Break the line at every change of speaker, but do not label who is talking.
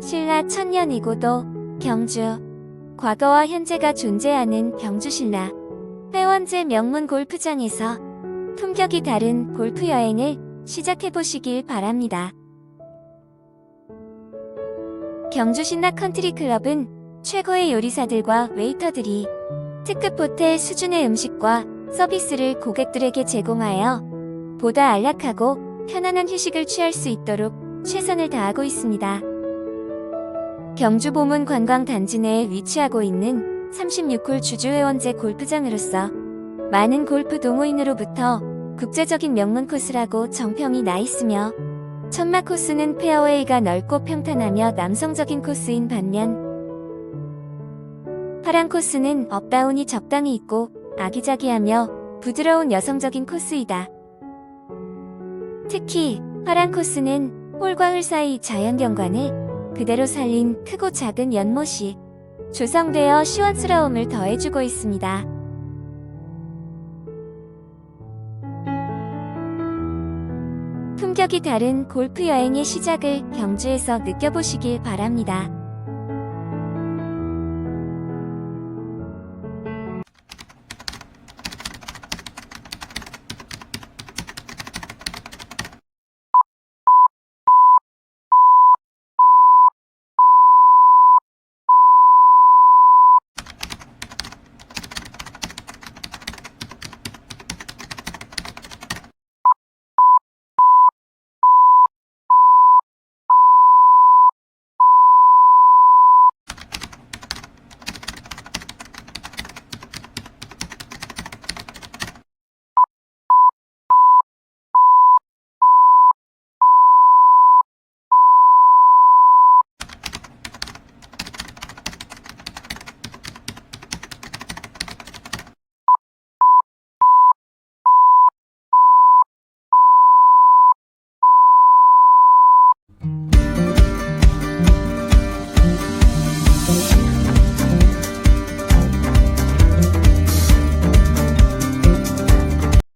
신라 천년이고도 경주. 과거와 현재가 존재하는 경주신라. 회원제 명문 골프장에서 품격이 다른 골프 여행을 시작해보시길 바랍니다. 경주신라 컨트리클럽은 최고의 요리사들과 웨이터들이 특급 호텔 수준의 음식과 서비스를 고객들에게 제공하여 보다 안락하고 편안한 휴식을 취할 수 있도록 최선을 다하고 있습니다. 경주 보문 관광 단지 내에 위치하고 있는 36홀 주주회원제 골프장으로서 많은 골프 동호인으로부터 국제적인 명문 코스라고 정평이 나 있으며 천마 코스는 페어웨이가 넓고 평탄하며 남성적인 코스인 반면 파란 코스는 업다운이 적당히 있고 아기자기하며 부드러운 여성적인 코스이다. 특히 파란 코스는 홀과 홀 사이 자연경관을 그대로 살린 크고 작은 연못이 조성되어 시원스러움을 더해주고 있습니다. 품격이 다른 골프 여행의 시작을 경주에서 느껴보시길 바랍니다.